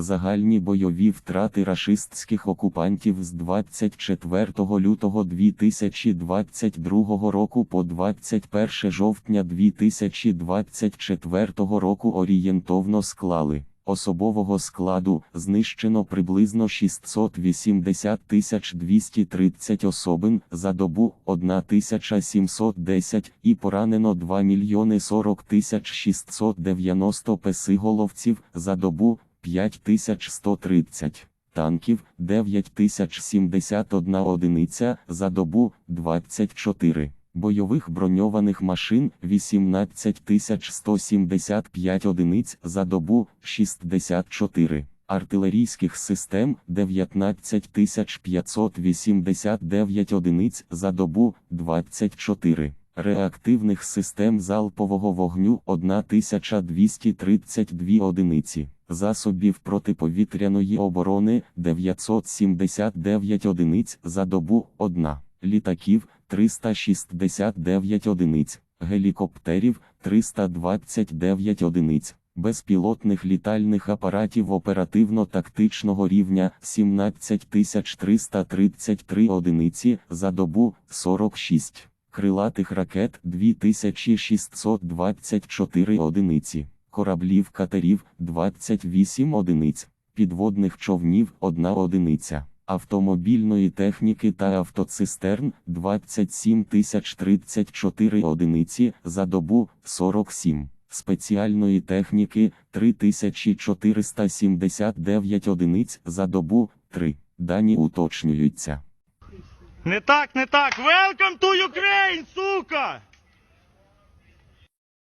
Загальні бойові втрати рашистських окупантів з 24 лютого 2022 року по 21 жовтня 2024 року орієнтовно склали. Особового складу знищено приблизно 680 230 особин за добу 1710 і поранено 2 мільйони 40 690 песиголовців за добу 5130 танків 9071 одиниця за добу 24 бойових броньованих машин 18175 одиниць за добу 64 артилерійських систем 19589 одиниць за добу 24 реактивних систем залпового вогню 1232 одиниці засобів протиповітряної оборони 979 одиниць за добу 1 літаків 369 одиниць, гелікоптерів 329 одиниць, безпілотних літальних апаратів оперативно-тактичного рівня 17333 одиниці за добу 46, крилатих ракет 2624 одиниці, кораблів катерів 28 одиниць, підводних човнів 1 одиниця автомобільної техніки та автоцистерн 27 034 одиниці за добу 47, спеціальної техніки 3479 одиниць за добу 3. Дані уточнюються. Не так, не так. Сука!